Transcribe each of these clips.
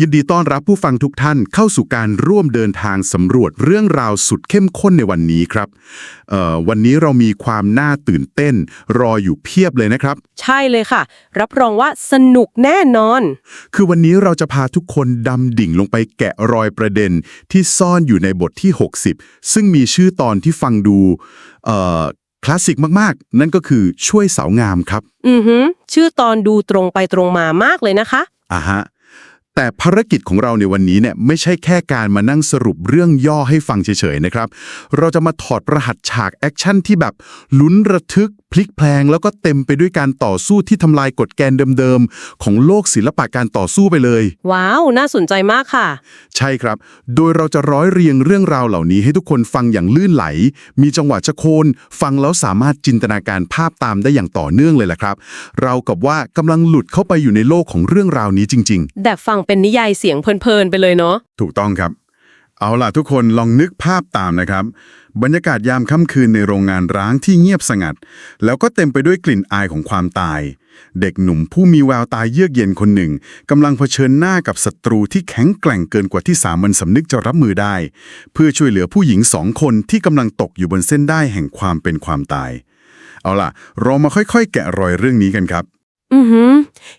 ยินดีต้อนรับผู้ฟังทุกท่านเข้าสู่การร่วมเดินทางสำรวจเรื่องราวสุดเข้มข้นในวันนี้ครับเอ่อวันนี้เรามีความน่าตื่นเต้น รออยู่เพียบเลยนะครับ ใช่เลยค่ะ รับรองว่าสนุกแน่นอน คือวันนี้เราจะพาทุกคนดำดิ่งลงไปแกะรอยประเด็นที่ซ่อนอยู่ในบทที่ 60 ซึ่งมีชื่อตอนที่ฟังดูเอ่อคลาสสิกมากๆ นั่นก็คือช่วยสาวงามครับ อือหือชื่อตอนดูตรงไปตรงมามากเลยนะคะอ่าฮะ แต่ภารกิจของเราในวันนี้เนี่ยไม่ใช่แค่การมานั่งสรุปเรื่องย่อให้ฟังเฉยๆนะครับ เราจะมาถอดรหัสฉากแอคชั่นที่แบบลุ้นระทึก พลิกแพลง แล้วก็เต็มไปด้วยการต่อสู้ที่ทำลายกฎแกนเดิมๆ ของโลกศิลปะการต่อสู้ไปเลย ว้าว น่าสนใจมากค่ะ ใช่ครับ โดยเราจะร้อยเรียงเรื่องราวเหล่านี้ให้ทุกคนฟังอย่างลื่นไหล มีจังหวะชะโคน ฟังแล้วสามารถจินตนาการภาพตามได้อย่างต่อเนื่องเลยแหละครับ เรากับว่ากำลังหลุดเข้าไปอยู่ในโลกของเรื่องราวนี้จริง ๆ แต่ฟังเป็นนิยายเสียงเพลินๆไปเลยเนาะ ถูกต้องครับ เอาล่ะทุกคนลองนึกภาพตามนะครับ บรรยากาศยามค่ำคืนในโรงงานร้างที่เงียบสงัด แล้วก็เต็มไปด้วยกลิ่นอายของความตาย เด็กหนุ่มผู้มีแววตาเยือกเย็นคนหนึ่งกำลังเผชิญหน้ากับศัตรูที่แข็งแกร่งเกินกว่าที่สามัญสำนึกจะรับมือได้ เพื่อช่วยเหลือผู้หญิงสองคนที่กำลังตกอยู่บนเส้นได้แห่งความเป็นความตาย เอาล่ะ เรามาค่อยๆ แกะรอยเรื่องนี้กันครับ อือหือ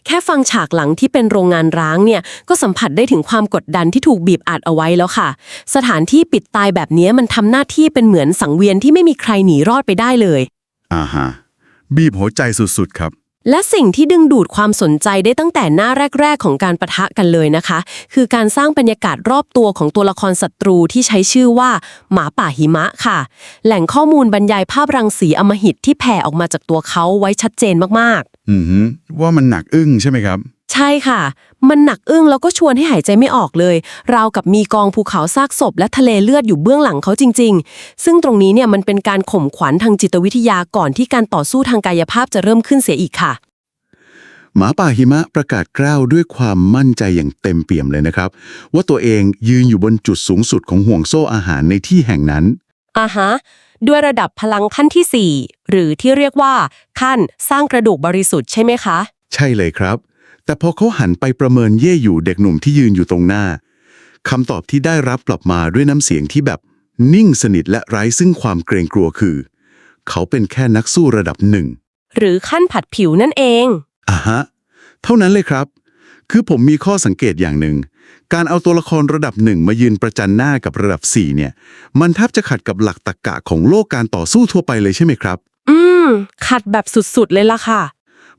แค่ฟังฉากหลังที่เป็นโรงงานร้างเนี่ย ก็สัมผัสได้ถึงความกดดันที่ถูกบีบอัดเอาไว้แล้วค่ะ สถานที่ปิดตายแบบนี้มันทำหน้าที่เป็นเหมือนสังเวียนที่ไม่มีใครหนีรอดไปได้เลย อ่าฮะบีบหัวใจสุดๆครับ และสิ่งที่ดึงดูดความสนใจได้ตั้งแต่หน้าแรก ๆ ของการประทะกันเลยนะคะ คือการสร้างบรรยากาศรอบตัวของตัวละครศัตรูที่ใช้ชื่อว่า หมาป่าหิมะค่ะ แหล่งข้อมูลบรรยายภาพรังสีอมหิตที่แผ่ออกมาจากตัวเขาไว้ชัดเจนมากอืมว่ามันหนักอึ้งใช่ไหมครับ ใช่ค่ะ มันหนักอึ้งแล้วก็ชวนให้หายใจไม่ออกเลย ราวกับมีกองภูเขาซากศพและทะเลเลือดอยู่เบื้องหลังเขาจริง ๆ ซึ่งตรงนี้เนี่ยมันเป็นการข่มขวัญทางจิตวิทยาก่อนที่การต่อสู้ทางกายภาพจะเริ่มขึ้นเสียอีกค่ะ หมาป่าหิมะประกาศกล้าวด้วยความมั่นใจอย่างเต็มเปี่ยมเลยนะครับ ว่าตัวเองยืนอยู่บนจุดสูงสุดของห่วงโซ่อาหารในที่แห่งนั้นอ่าฮะด้วยระดับพลังขั้นที่ 4 หรือที่เรียกว่าขั้นสร้างกระดูกบริสุทธิ์ใช่ไหมคะ ใช่เลยครับ แต่พอเขาหันไปประเมินเย่อยู่เด็กหนุ่มที่ยืนอยู่ตรงหน้าคำตอบที่ได้รับกลับมาด้วยน้ำเสียงที่แบบนิ่งสนิทและไร้ซึ่งความเกรงกลัวคือ เขาเป็นแค่นักสู้ระดับหนึ่ง หรือขั้นผัดผิวนั่นเองอะฮะ เท่านั้นเลยครับ คือผมมีข้อสังเกตอย่างหนึ่ง การเอาตัวละครระดับหนึ่งมายืนประจันหน้ากับระดับ4เนี่ย มันแทบจะขัดกับหลักตรรกะของโลกการต่อสู้ทั่วไปเลยใช่ไหมครับ อืม ขัดแบบสุดๆเลยล่ะค่ะ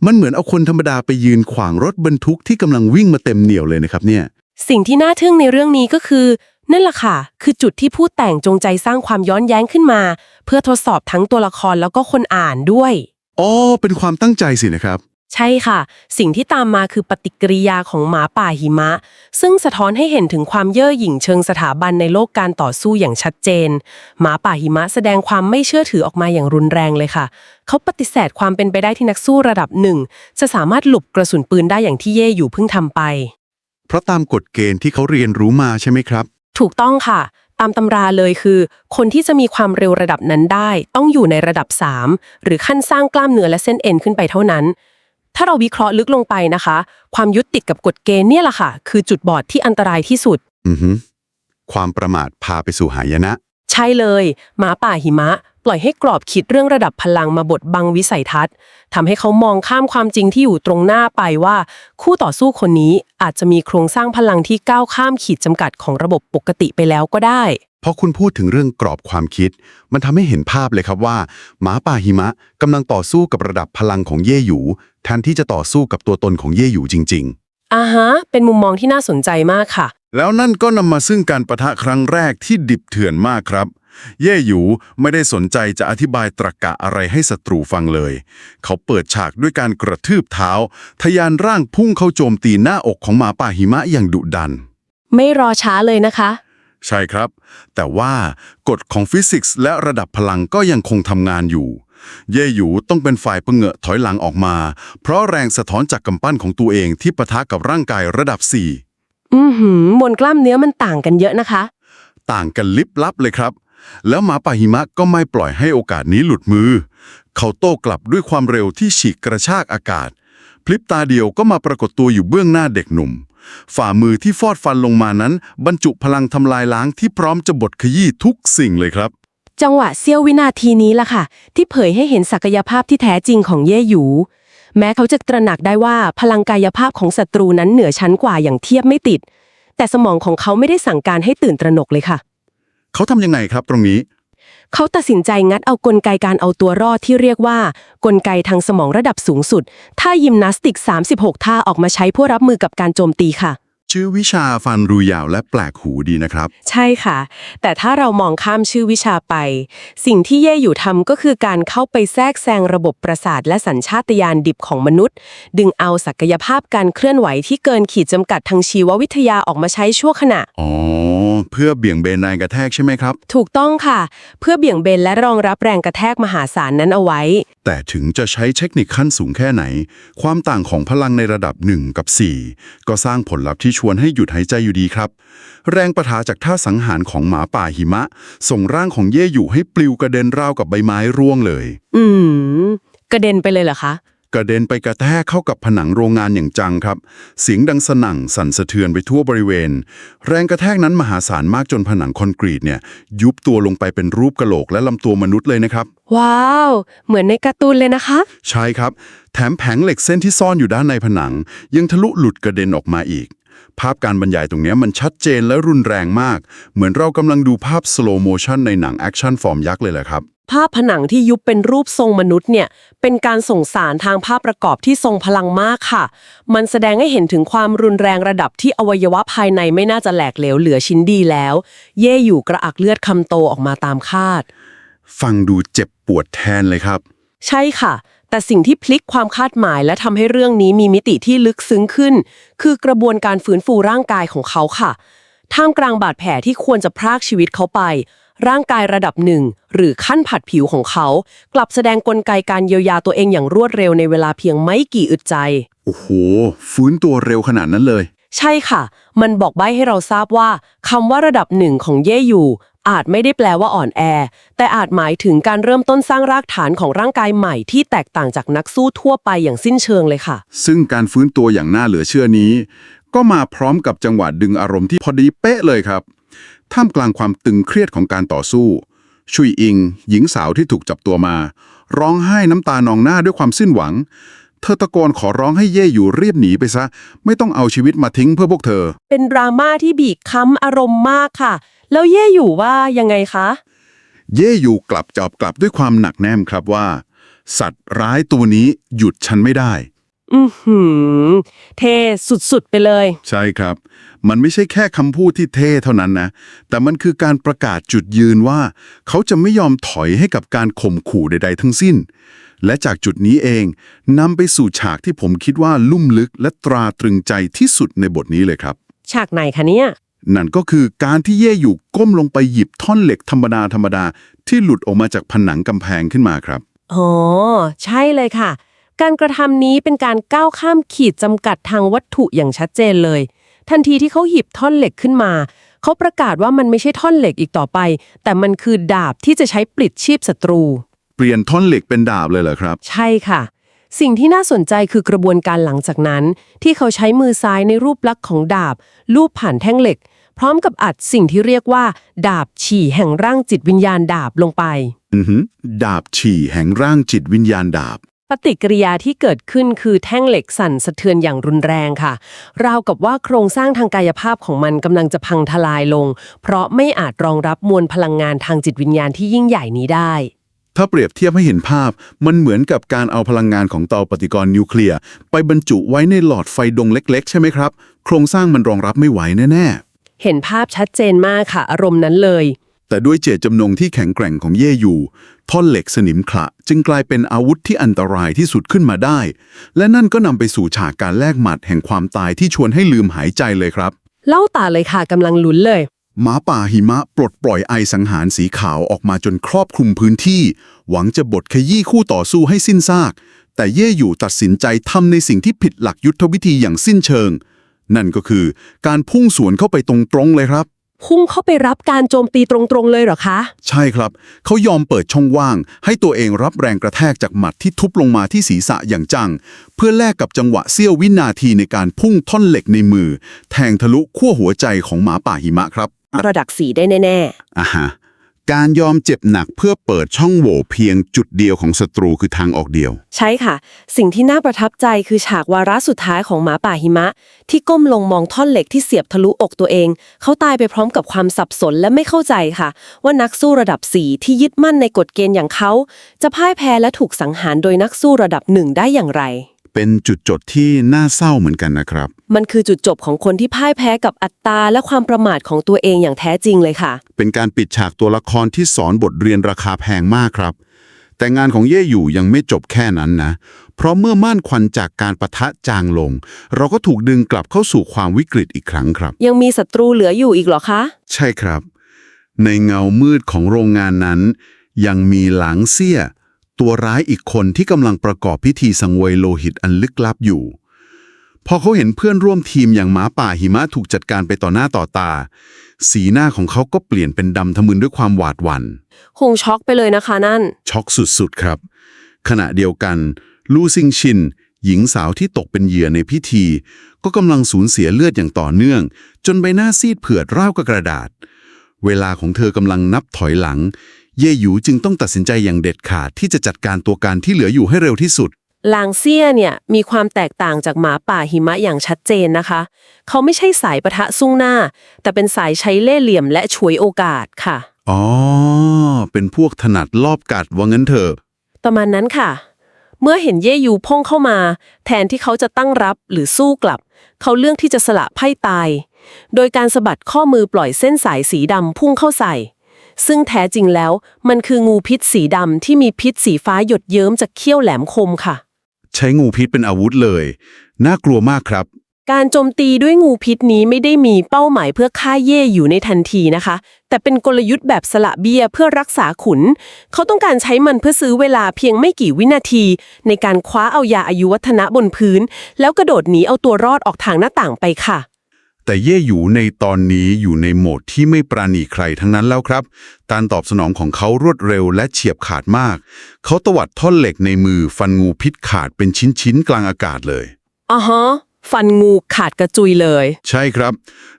มันเหมือนเอาคนธรรมดาไปยืนขวางรถบรรทุกที่กำลังวิ่งมาเต็มเหนี่ยวเลยนะครับเนี่ย สิ่งที่น่าทึ่งในเรื่องนี้ก็คือ นั่นแหละค่ะ คือจุดที่ผู้แต่งจงใจสร้างความย้อนแย้งขึ้นมา เพื่อทดสอบทั้งตัวละครแล้วก็คนอ่านด้วย อ๋อ เป็นความตั้งใจสินะครับ ใช่ค่ะ สิ่งที่ตามมาคือปฏิกิริยาของหมาป่าหิมะ ซึ่งสะท้อนให้เห็นถึงความเย่อหยิ่งเชิงสถาบันในโลกการต่อสู้อย่างชัดเจน หมาป่าหิมะแสดงความไม่เชื่อถือออกมาอย่างรุนแรงเลยค่ะ เขาปฏิเสธความเป็นไปได้ที่นักสู้ระดับหนึ่ง จะสามารถหลบกระสุนปืนได้อย่างที่เย่อยู่เพิ่งทำไป เพราะตามกฎเกณฑ์ที่เขาเรียนรู้มาใช่ไหมครับ ถูกต้องค่ะตามตำราเลยคือ คนที่จะมีความเร็วระดับนั้นได้ ต้องอยู่ในระดับ 3 หรือขั้นสร้างกล้ามเนื้อและเส้นเอ็นขึ้นไปเท่านั้น ถ้าเราวิเคราะห์ลึกลงไปนะคะ ความยึดติดกับกฎเกณฑ์เนี่ยแหละค่ะ คือจุดบอดที่อันตรายที่สุด อือฮึความประมาทพาไปสู่หายนะ ใช่เลย หมาป่าหิมะ ปล่อยให้กรอบคิดเรื่องระดับพลังมาบดบังวิสัยทัศน์ทำให้เขามองข้ามความจริงที่อยู่ตรงหน้าไปว่า คู่ต่อสู้คนนี้อาจจะมีโครงสร้างพลังที่ก้าวข้ามขีดจำกัดของระบบปกติไปแล้วก็ได้พอคุณพูดถึงเรื่องกรอบความคิด มันทำให้เห็นภาพเลยครับว่า หมาป่าหิมะกำลังต่อสู้กับระดับพลังของเย่หยูแทนที่จะต่อสู้กับตัวตนของเย่หยูจริงอ่าฮะ เป็นมุมมองที่น่าสนใจมากค่ะๆแล้วนั่นก็นำมาซึ่งการประทะครั้งแรกที่ดิบเถื่อนมากครับ เย่หยูไม่ได้สนใจจะอธิบายตรรกะอะไรให้ศัตรูฟังเลย เขาเปิดฉากด้วยการกระทืบเท้าทะยานร่างพุ่งเข้าโจมตีหน้าอกของหมาป่าหิมะอย่างดุดัน ไม่รอช้าเลยนะคะ ใช่ครับ แต่ว่ากฎของฟิสิกส์และระดับพลังก็ยังคงทำงานอยู่ เย่หยูต้องเป็นฝ่ายเผงะถอยหลังออกมา เพราะแรงสะท้อนจากกำปั้นของตัวเองที่ปะทะกับร่างกายระดับอือหือมวลกล้ามเนื้อมันต่างกันเยอะนะคะ4ต่างกันลิบลับเลยครับ แล้วหมาป่าหิมะก็ไม่ปล่อยให้โอกาสนี้หลุดมือ เขาโต้กลับด้วยความเร็วที่ฉีกกระชากอากาศ พลิบตาเดียวก็มาปรากฏตัวอยู่เบื้องหน้าเด็กหนุ่ม ฝ่ามือที่ฟอดฟันลงมานั้น บรรจุพลังทำลายล้างที่พร้อมจะบดขยี้ทุกสิ่งเลยครับ จังหวะเสี้ยววินาทีนี้ล่ะค่ะ ที่เผยให้เห็นศักยภาพที่แท้จริงของเย่หยู แม้เขาจะตระหนักได้ว่าพลังกายภาพของศัตรูนั้นเหนือชั้นกว่าอย่างเทียบไม่ติด แต่สมองของเขาไม่ได้สั่งการให้ตื่นตระหนกเลยค่ะ เขาทำยังไงครับตรงนี้ เขาตัดสินใจงัดเอากลไกการเอาตัวรอดที่เรียกว่า กลไกทางสมองระดับสูงสุดท่ายิมนาสติก 36 ท่าออกมาใช้เพื่อรับมือกับการโจมตีค่ะ ชื่อวิชาฟันรูยาวและแปลกหูดีนะครับ ใช่ค่ะ แต่ถ้าเรามองข้ามชื่อวิชาไป สิ่งที่เย่อยู่ทำก็คือการเข้าไปแทรกแซงระบบประสาทและสัญชาตญาณดิบของมนุษย์ ดึงเอาศักยภาพการเคลื่อนไหวที่เกินขีดจำกัดทางชีววิทยาออกมาใช้ชั่วขณะ อ๋อ เพื่อเบี่ยงเบนแรงกระแทกใช่ไหมครับ ถูกต้องค่ะ เพื่อเบี่ยงเบนและรองรับแรงกระแทกมหาศาลนั้นเอาไว้ แต่ถึงจะใช้เทคนิคขั้นสูงแค่ไหน ความต่างของพลังในระดับ 1 กับ 4 ก็สร้างผลลัพธ์ที่ชวนให้หยุดหายใจอยู่ดีครับ แรงประทาจากท่าสังหารของหมาป่าหิมะ ส่งร่างของเย่อยู่ให้ปลิวกระเด็นราวกับใบไม้ร่วงเลย อืมกระเด็นไปเลยเหรอคะ กระเด็นไปกระแทกเข้ากับผนังโรงงานอย่างจังครับ เสียงดังสนั่งสั่นสะเทือนไปทั่วบริเวณ แรงกระแทกนั้นมหาศาลมากจนผนังคอนกรีตเนี่ย ยุบตัวลงไปเป็นรูปกะโหลกและลำตัวมนุษย์เลยนะครับ ว้าว เหมือนในการ์ตูนเลยนะคะ ใช่ครับ แถมแผงเหล็กเส้นที่ซ่อนอยู่ด้านในผนัง ยังทะลุหลุดกระเด็นออกมาอีก ภาพการบรรยายตรงเนี้ยมันชัดเจนและรุนแรงมาก เหมือนเรากำลังดูภาพสโลโมชันในหนังแอคชั่นฟอร์มยักษ์เลยแหละครับ ภาพผนังที่ยุบเป็นรูปทรงมนุษย์เนี่ย เป็นการส่งสารทางภาพประกอบที่ทรงพลังมากค่ะ มันแสดงให้เห็นถึงความรุนแรงระดับที่อวัยวะภายในไม่น่าจะแหลกเหลวเหลือชิ้นดีแล้ว เย่อยู่กระอักเลือดคำโตออกมาตามคาด ฟังดูเจ็บปวดแทนเลยครับ ใช่ค่ะ แต่สิ่งที่พลิกความคาดหมายและทำให้เรื่องนี้มีมิติที่ลึกซึ้งขึ้น คือกระบวนการฟื้นฟูร่างกายของเขาค่ะ ท่ามกลางบาดแผลที่ควรจะพรากชีวิตเขาไป ร่างกายระดับหนึ่ง หรือขั้นผัดผิวของเขา กลับแสดงกลไกการเยียวยาตัวเองอย่างรวดเร็วในเวลาเพียงไม่กี่อึดใจ โอ้โห ฟื้นตัวเร็วขนาดนั้นเลย ใช่ค่ะ มันบอกใบ้ให้เราทราบว่าคำว่าระดับหนึ่งของเย่อยู่ อาจไม่ได้แปลว่าอ่อนแอ แต่อาจหมายถึงการเริ่มต้นสร้างรากฐานของร่างกายใหม่ที่แตกต่างจากนักสู้ทั่วไปอย่างสิ้นเชิงเลยค่ะ ซึ่งการฟื้นตัวอย่างน่าเหลือเชื่อนี้ ก็มาพร้อมกับจังหวะดึงอารมณ์ที่พอดีเป๊ะเลยครับ ท่ามกลางความตึงเครียดของการต่อสู้ ชุยอิง หญิงสาวที่ถูกจับตัวมา ร้องไห้น้ำตานองหน้าด้วยความสิ้นหวังเธอตะโกนขอร้องให้เย่อยู่เรียบหนีไปซะ ไม่ต้องเอาชีวิตมาทิ้งเพื่อพวกเธอ เป็นดราม่าที่บีบคั้มอารมณ์มากค่ะ แล้วเย่อยู่ว่ายังไงคะ เย่อยู่กลับจอบกลับด้วยความหนักแน่นครับว่า สัตว์ร้ายตัวนี้หยุดฉันไม่ได้ อือหือ เทสุดๆไปเลย ใช่ครับ มันไม่ใช่แค่คำพูดที่เท่เท่านั้นนะ แต่มันคือการประกาศจุดยืนว่า เขาจะไม่ยอมถอยให้กับการข่มขู่ใด ๆ ทั้งสิ้น และจากจุดนี้เองนำไปสู่ฉากที่ผมคิดว่าลุ่มลึกและตราตรึงใจที่สุดในบทนี้เลยครับ ฉากไหนคะเนี่ย นั่นก็คือการที่เย่อยู่ก้มลงไปหยิบท่อนเหล็กธรรมดาธรรมดาๆที่หลุดออกมาจากผนังกำแพงขึ้นมาครับอ๋อใช่เลยค่ะ การกระทำนี้เป็นการก้าวข้ามขีดจำกัดทางวัตถุอย่างชัดเจนเลย ทันทีที่เขาหยิบท่อนเหล็กขึ้นมา เขาประกาศว่ามันไม่ใช่ท่อนเหล็กอีกต่อไป แต่มันคือดาบที่จะใช้ปลิดชีพศัตรู เปลี่ยนท่อนเหล็กเป็นดาบเลยเหรอครับ ใช่ค่ะสิ่งที่น่าสนใจคือกระบวนการหลังจากนั้น ที่เขาใช้มือซ้ายในรูปลักษณ์ของดาบ ลูบผ่านแท่งเหล็ก พร้อมกับอัดสิ่งที่เรียกว่า ดาบฉี่แห่งร่างจิตวิญญาณดาบลงไป อือหือดาบฉี่แห่งร่างจิตวิญญาณดาบ ปฏิกิริยาที่เกิดขึ้นคือแท่งเหล็กสั่นสะเทือนอย่างรุนแรงค่ะ ราวกับว่าโครงสร้างทางกายภาพของมันกำลังจะพังทลายลง เพราะไม่อาจรองรับมวลพลังงานทางจิตวิญญาณที่ยิ่งใหญ่นี้ได้ ถ้าเปรียบเทียบให้เห็นภาพ มันเหมือนกับการเอาพลังงานของเตาปฏิกรณ์นิวเคลียร์ไปบรรจุไว้ในหลอดไฟดวงเล็ก ๆ ใช่ไหมครับ โครงสร้างมันรองรับไม่ไหวแน่ เห็นภาพชัดเจนมากค่ะ อารมณ์นั้นเลยๆแต่ด้วยเจตจำนงที่แข็งแกร่งของเย่อยู่ท่อนเหล็กสนิมขละจึงกลายเป็นอาวุธที่อันตรายที่สุดขึ้นมาได้ และนั่นก็นำไปสู่ฉากการแลกหมัดแห่งความตายที่ชวนให้ลืมหายใจเลยครับ เล่าตาเลยค่ะกำลังลุ้นเลย หมาป่าหิมะปลดปล่อยไอสังหารสีขาวออกมาจนครอบคลุมพื้นที่ หวังจะบดขยี้คู่ต่อสู้ให้สิ้นซาก แต่เย่อยู่ตัดสินใจทำในสิ่งที่ผิดหลักยุทธวิธีอย่างสิ้นเชิง นั่นก็คือการพุ่งสวนเข้าไปตรงๆเลยครับ พุ่งเข้าไปรับการโจมตีตรงๆเลยเหรอคะ ใช่ครับ เขายอมเปิดช่องว่าง ให้ตัวเองรับแรงกระแทกจากหมัดที่ทุบลงมาที่ศีรษะอย่างจัง เพื่อแลกกับจังหวะเสี้ยววินาทีในการพุ่งท่อนเหล็กในมือ แทงทะลุขั้วหัวใจของหมาป่าหิมะครับ ระดับสีได้แน่อ่าฮะ การยอมเจ็บหนักเพื่อเปิดช่องโหว่เพียงจุดเดียวของศัตรูคือทางออกเดียว ใช่ค่ะ สิ่งที่น่าประทับใจคือฉากวาระสุดท้ายของหมาป่าหิมะ ที่ก้มลงมองท่อนเหล็กที่เสียบทะลุอกตัวเอง เขาตายไปพร้อมกับความสับสนและไม่เข้าใจค่ะ ว่านักสู้ระดับสี่ที่ยึดมั่นในกฎเกณฑ์อย่างเขา จะพ่ายแพ้และถูกสังหารโดยนักสู้ระดับหนึ่งได้อย่างไร เป็นจุดจดที่น่าเศร้าเหมือนกันนะครับ มันคือจุดจบของคนที่พ่ายแพ้กับอัตตาและความประมาทของตัวเองอย่างแท้จริงเลยค่ะ เป็นการปิดฉากตัวละครที่สอนบทเรียนราคาแพงมากครับ แต่งานของเย่อยู่ยังไม่จบแค่นั้นนะ เพราะเมื่อม่านควันจากการประทะจางลง เราก็ถูกดึงกลับเข้าสู่ความวิกฤตอีกครั้งครับ ยังมีศัตรูเหลืออยู่อีกเหรอคะ ใช่ครับ ในเงามืดของโรงงานนั้น ยังมีหลังเสี้ย ตัวร้ายอีกคนที่กำลังประกอบพิธีสังเวยโลหิตอันลึกลับอยู่ พอเขาเห็นเพื่อนร่วมทีมอย่างหมาป่าหิมะถูกจัดการไปต่อหน้าต่อตา สีหน้าของเขาก็เปลี่ยนเป็นดำทะมึนด้วยความหวาดหวัน่นคงช็อกไปเลยนะคะนั่น ช็อกสุดๆครับ ขณะเดียวกัน ลู่ซิงชิน หญิงสาวที่ตกเป็นเหยื่อในพิธี ก็กำลังสูญเสียเลือดอย่างต่อเนื่อง จนใบหน้าซีดเผือดราวกับกระดาษ เวลาของเธอกำลังนับถอยหลัง เย่หยูจึงต้องตัดสินใจอย่างเด็ดขาดที่จะจัดการตัวการที่เหลืออยู่ให้เร็วที่สุด ลางเซียเนี่ยมีความแตกต่างจากหมาป่าหิมะอย่างชัดเจนนะคะ เขาไม่ใช่สายปะทะสู้หน้า แต่เป็นสายใช้เล่ห์เหลี่ยมและฉวยโอกาสค่ะ อ๋อ เป็นพวกถนัดลอบกัดว่างั้นเถอะ ประมาณนั้นค่ะ เมื่อเห็นเย่ยูพ่งเข้ามา แทนที่เขาจะตั้งรับหรือสู้กลับ เขาเลือกที่จะสละไพ่ตาย โดยการสะบัดข้อมือปล่อยเส้นสายสีดำพุ่งเข้าใส่ ซึ่งแท้จริงแล้ว มันคืองูพิษสีดำที่มีพิษสีฟ้าหยดเยิ้มจากเขี้ยวแหลมคมค่ะ ใช้งูพิษเป็นอาวุธเลย น่ากลัวมากครับ การโจมตีด้วยงูพิษนี้ไม่ได้มีเป้าหมายเพื่อฆ่าเย่อยู่ในทันทีนะคะ แต่เป็นกลยุทธ์แบบสละเบี้ยเพื่อรักษาขุน เขาต้องการใช้มันเพื่อซื้อเวลาเพียงไม่กี่วินาที ในการคว้าเอายาอายุวัฒนะบนพื้น แล้วกระโดดหนีเอาตัวรอดออกทางหน้าต่างไปค่ะ แต่เย่หยูในตอนนี้อยู่ในโหมดที่ไม่ปราณีใครทั้งนั้นแล้วครับ การตอบสนองของเขารวดเร็วและเฉียบขาดมาก เขาตวัดท่อนเหล็กในมือฟันงูพิษขาดเป็นชิ้นๆกลางอากาศเลยอ๋อฮะฟันงูขาดกระจุยเลย ใช่ครับ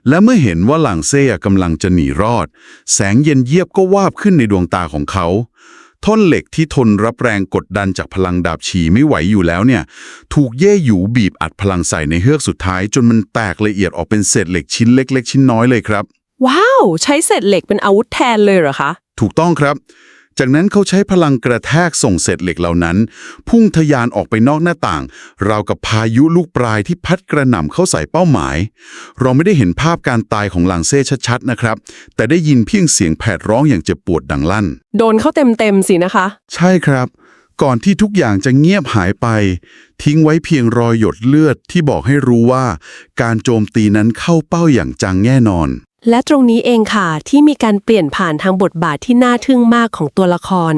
และเมื่อเห็นว่าหลังเซ่กำลังจะหนีรอด แสงเย็นเยียบก็วาบขึ้นในดวงตาของเขา ท่อนเหล็กที่ทนรับแรงกดดันจากพลังดาบฉีไม่ไหวอยู่แล้วเนี่ย ถูกเย่หยูบีบอัดพลังใส่ในเฮือกสุดท้าย จนมันแตกละเอียดออกเป็นเศษเหล็กชิ้นเล็ก ๆ ชิ้นน้อยเลยครับ ว้าว ใช้เศษเหล็กเป็นอาวุธแทนเลยเหรอคะ ถูกต้องครับ จากนั้นเขาใช้พลังกระแทกส่งเศษเหล็กเหล่านั้น พุ่งทะยานออกไปนอกหน้าต่าง ราวกับพายุลูกปลายที่พัดกระหน่ำเข้าใส่เป้าหมาย เราไม่ได้เห็นภาพการตายของหลังเซ่ชัดๆนะครับ แต่ได้ยินเพียงเสียงแผดร้องอย่างเจ็บปวดดังลั่น โดนเข้าเต็มๆสินะคะ ใช่ครับ ก่อนที่ทุกอย่างจะเงียบหายไป ทิ้งไว้เพียงรอยหยดเลือดที่บอกให้รู้ว่า การโจมตีนั้นเข้าเป้าอย่างจังแน่นอน และตรงนี้เองค่ะที่มีการเปลี่ยนผ่านทางบทบาทที่น่าทึ่งมากของตัวละคร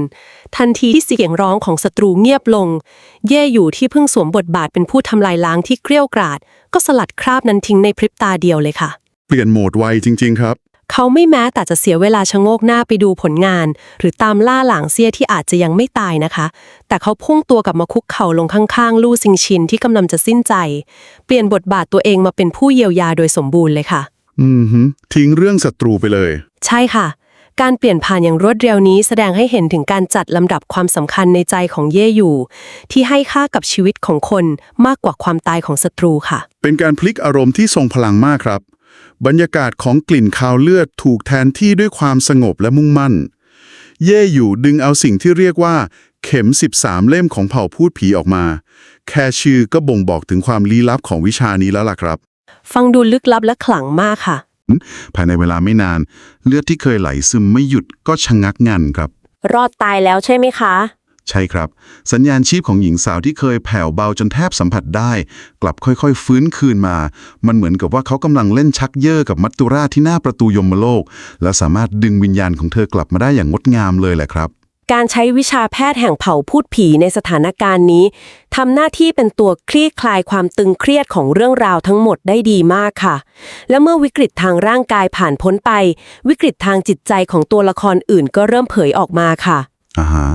ทันทีที่เสียงร้องของศัตรูเงียบลง เย่อยู่ที่เพิ่งสวมบทบาทเป็นผู้ทำลายล้างที่เกลี้ยวกราดก็สลัดคราบนั้นทิ้งในพริบตาเดียวเลยค่ะ เปลี่ยนโหมดไวจริง ๆ ครับ เขาไม่แม้แต่จะเสียเวลาชะโงกหน้าไปดูผลงาน หรือตามล่าหลางเสียที่อาจจะยังไม่ตายนะคะ แต่เขาพุ่งตัวกลับมาคุกเข่าลงข้างๆ ลู่ซิงชินที่กำลังจะสิ้นใจ เปลี่ยนบทบาทตัวเองมาเป็นผู้เยียวยาโดยสมบูรณ์เลยค่ะ อืมฮึทิ้งเรื่องศัตรูไปเลย ใช่ค่ะ การเปลี่ยนผ่านอย่างรวดเร็วนี้แสดงให้เห็นถึงการจัดลำดับความสำคัญในใจของเย่อยู่ ที่ให้ค่ากับชีวิตของคนมากกว่าความตายของศัตรูค่ะ เป็นการพลิกอารมณ์ที่ทรงพลังมากครับ บรรยากาศของกลิ่นคาวเลือดถูกแทนที่ด้วยความสงบและมุ่งมั่น เย่อยู่ดึงเอาสิ่งที่เรียกว่า เข็ม 13 เล่มของเผ่าพูดผีออกมา แค่ชื่อก็บ่งบอกถึงความลี้ลับของวิชานี้แล้วล่ะครับ ฟังดูลึกลับและขลังมากค่ะ ภายในเวลาไม่นาน เลือดที่เคยไหลซึมไม่หยุดก็ชะงักงันครับ รอดตายแล้วใช่ไหมคะ ใช่ครับ สัญญาณชีพของหญิงสาวที่เคยแผ่วเบาจนแทบสัมผัสได้ กลับค่อยๆ ฟื้นคืนมา มันเหมือนกับว่าเขากำลังเล่นชักเย่อกับมัตตุราชที่หน้าประตูยมโลก และสามารถดึงวิญญาณของเธอกลับมาได้อย่างงดงามเลยแหละครับ การใช้วิชาแพทย์แห่งเผ่าพูดผีในสถานการณ์นี้ทำหน้าที่เป็นตัวคลี่คลายความตึงเครียดของเรื่องราวทั้งหมดได้ดีมากค่ะ และเมื่อวิกฤตทางร่างกายผ่านพ้นไป วิกฤตทางจิตใจของตัวละครอื่นก็เริ่มเผยออกมาค่ะ อ่าฮะ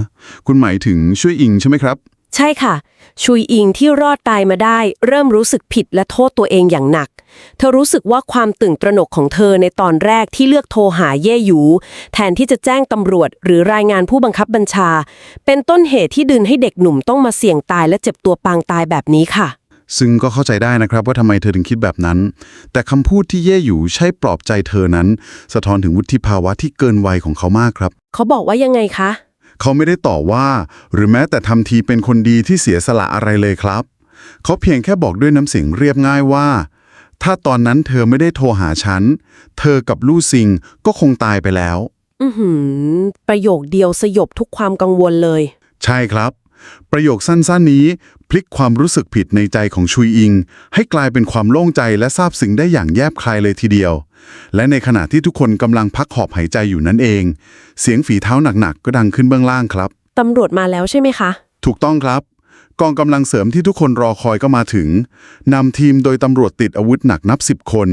คุณหมายถึงช่วยอิงใช่ไหมครับ ใช่ค่ะ ชุยอิงที่รอดตายมาได้ เริ่มรู้สึกผิดและโทษตัวเองอย่างหนัก เธอรู้สึกว่าความตื่นตระหนกของเธอในตอนแรกที่เลือกโทรหาเย่หยูแทนที่จะแจ้งตำรวจ หรือรายงานผู้บังคับบัญชา เป็นต้นเหตุที่ดึงให้เด็กหนุ่มต้องมาเสี่ยงตายและเจ็บตัวปางตายแบบนี้ค่ะ ซึ่งก็เข้าใจได้นะครับว่าทำไมเธอถึงคิดแบบนั้น แต่คำพูดที่เย่อยู่ใช้ปลอบใจเธอนั้น สะท้อนถึงวุฒิภาวะที่เกินวัยของเขามากครับ เขาบอกว่ายังไงคะ เขาไม่ได้ต่อว่า หรือแม้แต่ทำทีเป็นคนดีที่เสียสละอะไรเลยครับ เขาเพียงแค่บอกด้วยน้ำเสียงเรียบง่ายว่า ถ้าตอนนั้นเธอไม่ได้โทรหาฉัน เธอกับลู่ซิงก็คงตายไปแล้ว อือหือ ประโยคเดียวสยบทุกความกังวลเลย ใช่ครับ ประโยคสั้นๆนี้พลิกความรู้สึกผิดในใจของชุยอิง ให้กลายเป็นความโล่งใจและซาบซึ้งได้อย่างแยบคลายเลยทีเดียว และในขณะที่ทุกคนกำลังพักหอบหายใจอยู่นั่นเอง เสียงฝีเท้าหนักๆก็ดังขึ้นเบื้องล่างครับ ตำรวจมาแล้วใช่ไหมคะ ถูกต้องครับ กองกำลังเสริมที่ทุกคนรอคอยก็มาถึงนำทีมโดยตำรวจติดอาวุธหนักนับสิบคน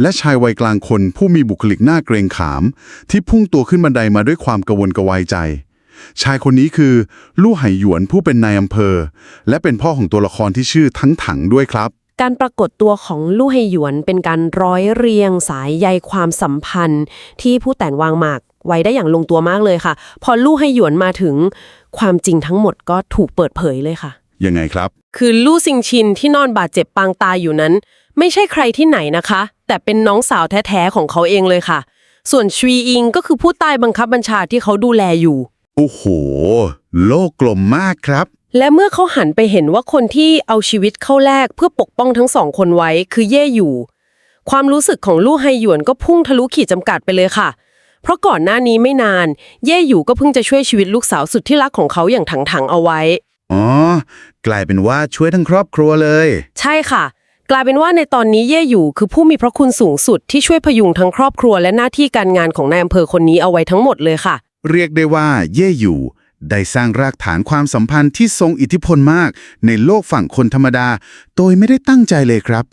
และชายวัยกลางคนผู้มีบุคลิกหน้าเกรงขาม ที่พุ่งตัวขึ้นบันไดมาด้วยความกระวนกระวายใจ ชายคนนี้คือลู่ไหหยวนผู้เป็นนายอำเภอ และเป็นพ่อของตัวละครที่ชื่อทั้งถังด้วยครับ การปรากฏตัวของลู่เฮหยวนเป็นการร้อยเรียงสายใยความสัมพันธ์ ที่ผู้แต่นวางหมากไว้ได้อย่างลงตัวมากเลยค่ะ พอลู่เฮหยวนมาถึงความจริงทั้งหมดก็ถูกเปิดเผยเลยค่ะ ยังไงครับ คือลู่ซิงชินที่นอนบาดเจ็บปางตายอยู่นั้น ไม่ใช่ใครที่ไหนนะคะ แต่เป็นน้องสาวแท้ๆของเขาเองเลยค่ะ ส่วนชวีอิงก็คือผู้ใต้บังคับบัญชาที่เขาดูแลอยู่ โอ้โห โลกกลมมากครับ และเมื่อเขาหันไปเห็นว่าคนที่เอาชีวิตเข้าแลกเพื่อปกป้องทั้งสองคนไว้คือเย่อยู่ ความรู้สึกของลู่ไฮหยวนก็พุ่งทะลุขีดจำกัดไปเลยค่ะ เพราะก่อนหน้านี้ไม่นาน เย่อยู่ก็เพิ่งจะช่วยชีวิตลูกสาวสุดที่รักของเขาอย่างถังๆเอาไว้ อ๋อ กลายเป็นว่าช่วยทั้งครอบครัวเลย ใช่ค่ะ กลายเป็นว่าในตอนนี้เย่อยู่คือผู้มีพระคุณสูงสุดที่ช่วยพยุงทั้งครอบครัวและหน้าที่การงานของนายอำเภอคนนี้เอาไว้ทั้งหมดเลยค่ะ เรียกได้ว่าเย่อยู่ ได้สร้างรากฐานความสัมพันธ์ที่ทรงอิทธิพลมากในโลกฝั่งคนธรรมดา โดยไม่ได้ตั้งใจเลยครับ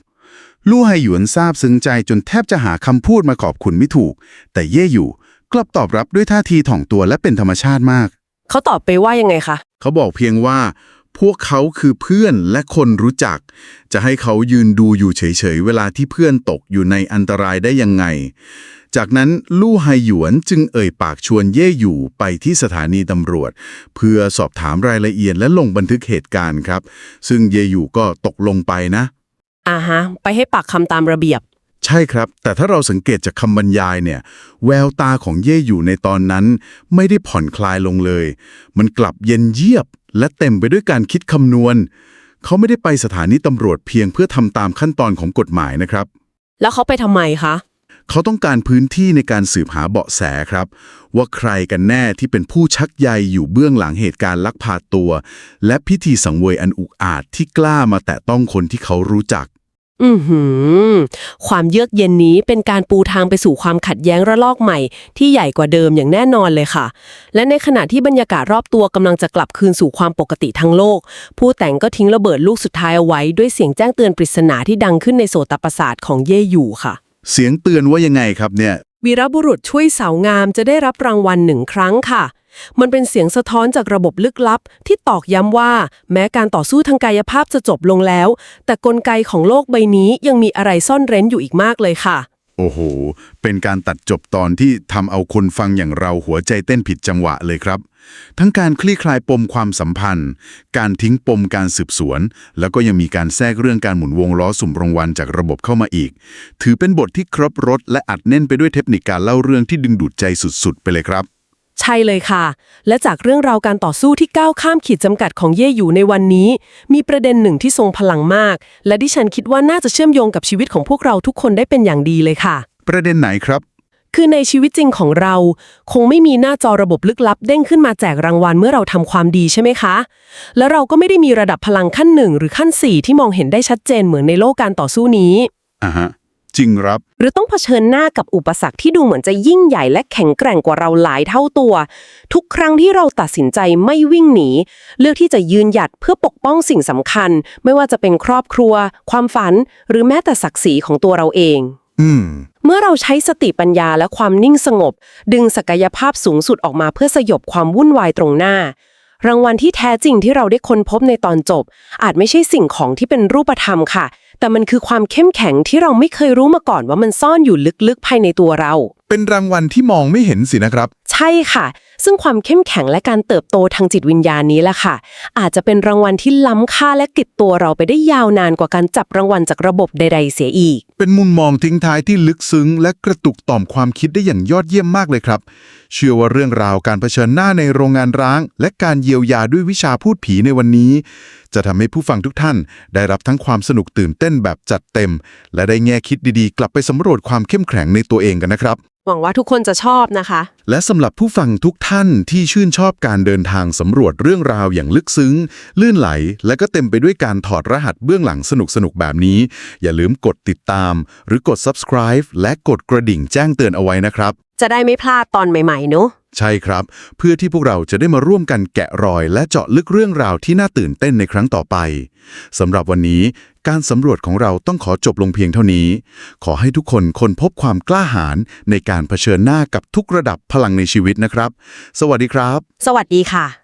ลู่ไฮหยวนซาบซึ้งใจจนแทบจะหาคำพูดมาขอบคุณไม่ถูก แต่เย่อยู่กลับตอบรับด้วยท่าทีถ่องตัวและเป็นธรรมชาติมาก เขาตอบไปว่ายังไงคะ เขาบอกเพียงว่า พวกเขาคือเพื่อนและคนรู้จัก จะให้เขายืนดูอยู่เฉยๆ เวลาที่เพื่อนตกอยู่ในอันตรายได้ยังไง จากนั้นลู่ไฮหยวนจึงเอ่ยปากชวนเย่อยู่ไปที่สถานีตำรวจ เพื่อสอบถามรายละเอียดและลงบันทึกเหตุการณ์ครับ ซึ่งเย่อยู่ก็ตกลงไปนะอ่าฮะ ไปให้ปากคำตามระเบียบ ใช่ครับ แต่ถ้าเราสังเกตจากคำบรรยายเนี่ย แววตาของเย่อยู่ในตอนนั้น ไม่ได้ผ่อนคลายลงเลย มันกลับเย็นเยียบ และเต็มไปด้วยการคิดคำนวณ เขาไม่ได้ไปสถานีตำรวจเพียงเพื่อทำตามขั้นตอนของกฎหมายนะครับ แล้วเขาไปทำไมคะ เขาต้องการพื้นที่ในการสืบหาเบาะแสครับ ว่าใครกันแน่ที่เป็นผู้ชักใยอยู่เบื้องหลังเหตุการณ์ลักพาตัว และพิธีสังเวยอันอุกอาจที่กล้ามาแตะต้องคนที่เขารู้จัก อือหือ ความเยือกเย็นนี้เป็นการปูทางไปสู่ความขัดแย้งระลอกใหม่ ที่ใหญ่กว่าเดิมอย่างแน่นอนเลยค่ะ และในขณะที่บรรยากาศรอบตัวกำลังจะกลับคืนสู่ความปกติทั้งโลก ผู้แต่งก็ทิ้งระเบิดลูกสุดท้ายเอาไว้ด้วยเสียงแจ้งเตือนปริศนาที่ดังขึ้นในโสตประสาทของเย่อยู่ค่ะ เสียงเตือนว่ายังไงครับเนี่ยวีรบุรุษช่วยสาวงามจะได้รับรางวัลหนึ่งครั้งค่ะ มันเป็นเสียงสะท้อนจากระบบลึกลับ ที่ตอกย้ำว่า แม้การต่อสู้ทางกายภาพจะจบลงแล้ว แต่กลไกของโลกใบนี้ยังมีอะไรซ่อนเร้นอยู่อีกมากเลยค่ะ โอ้โห เป็นการตัดจบตอนที่ทำเอาคนฟังอย่างเราหัวใจเต้นผิดจังหวะเลยครับ ทั้งการคลี่คลายปมความสัมพันธ์ การทิ้งปมการสืบสวน แล้วก็ยังมีการแทรกเรื่องการหมุนวงล้อสุ่มรางวัลจากระบบเข้ามาอีก ถือเป็นบทที่ครบรถและอัดแน่นไปด้วยเทคนิคการเล่าเรื่องที่ดึงดูดใจสุดๆ ไปเลยครับ ใช่เลยค่ะ และจากเรื่องราวการต่อสู้ที่ก้าวข้ามขีดจำกัดของเย่อยู่ในวันนี้ มีประเด็นหนึ่งที่ทรงพลังมาก และดิฉันคิดว่าน่าจะเชื่อมโยงกับชีวิตของพวกเราทุกคนได้เป็นอย่างดีเลยค่ะ ประเด็นไหนครับ คือในชีวิตจริงของเรา คงไม่มีหน้าจอระบบลึกลับเด้งขึ้นมาแจกรางวัลเมื่อเราทำความดีใช่ไหมคะ แล้วเราก็ไม่ได้มีระดับพลังขั้นหนึ่งหรือขั้นสี่ที่มองเห็นได้ชัดเจนเหมือนในโลกการต่อสู้นี้อ่าฮะ จริงครับ หรือต้องเผชิญหน้ากับอุปสรรคที่ดูเหมือนจะยิ่งใหญ่และแข็งแกร่งกว่าเราหลายเท่าตัว ทุกครั้งที่เราตัดสินใจไม่วิ่งหนี เลือกที่จะยืนหยัดเพื่อปกป้องสิ่งสำคัญ ไม่ว่าจะเป็นครอบครัว ความฝัน หรือแม้แต่ศักดิ์ศรีของตัวเราเอง อืม เมื่อเราใช้สติปัญญาและความนิ่งสงบ ดึงศักยภาพสูงสุดออกมาเพื่อสยบความวุ่นวายตรงหน้า รางวัลที่แท้จริงที่เราได้ค้นพบในตอนจบ อาจไม่ใช่สิ่งของที่เป็นรูปธรรมค่ะ แต่มันคือความเข้มแข็งที่เราไม่เคยรู้มาก่อนว่ามันซ่อนอยู่ลึกๆภายในตัวเรา เป็นรางวัลที่มองไม่เห็นสินะครับ ใช่ค่ะ ซึ่งความเข้มแข็งและการเติบโตทางจิตวิญญาณนี้แหละค่ะ อาจจะเป็นรางวัลที่ล้ำค่าและติดตัวเราไปได้ยาวนานกว่าการจับรางวัลจากระบบใดๆเสียอีก เป็นมุมมองทิ้งท้ายที่ลึกซึ้ง และกระตุกต่อมความคิดได้อย่างยอดเยี่ยมมากเลยครับ เชื่อว่าเรื่องราวการเผชิญหน้าในโรงงานร้าง และการเยียวยาด้วยวิชาพูดผีในวันนี้ จะทำให้ผู้ฟังทุกท่าน ได้รับทั้งความสนุกตื่นเต้นแบบจัดเต็ม และได้แง่คิดดีๆ กลับไปสำรวจความเข้มแข็งในตัวเองกันนะครับ หวังว่าทุกคนจะชอบนะคะ และสำหรับผู้ฟังทุกท่านที่ชื่นชอบการเดินทางสำรวจเรื่องราวอย่างลึกซึ้ง ลื่นไหล และก็เต็มไปด้วยการถอดรหัสเบื้องหลังสนุกๆแบบนี้ อย่าลืมกดติดตาม หรือกด subscribe และกดกระดิ่งแจ้งเตือนเอาไว้นะครับ จะได้ไม่พลาดตอนใหม่ๆเนอะ ใช่ครับ เพื่อที่พวกเราจะได้มาร่วมกันแกะรอยและเจาะลึกเรื่องราวที่น่าตื่นเต้นในครั้งต่อไปสำหรับวันนี้การสำรวจของเราต้องขอจบลงเพียงเท่านี้ ขอให้ทุกคนค้นพบความกล้าหาญในการเผชิญหน้ากับทุกระดับพลังในชีวิตนะครับ สวัสดีครับ สวัสดีค่ะ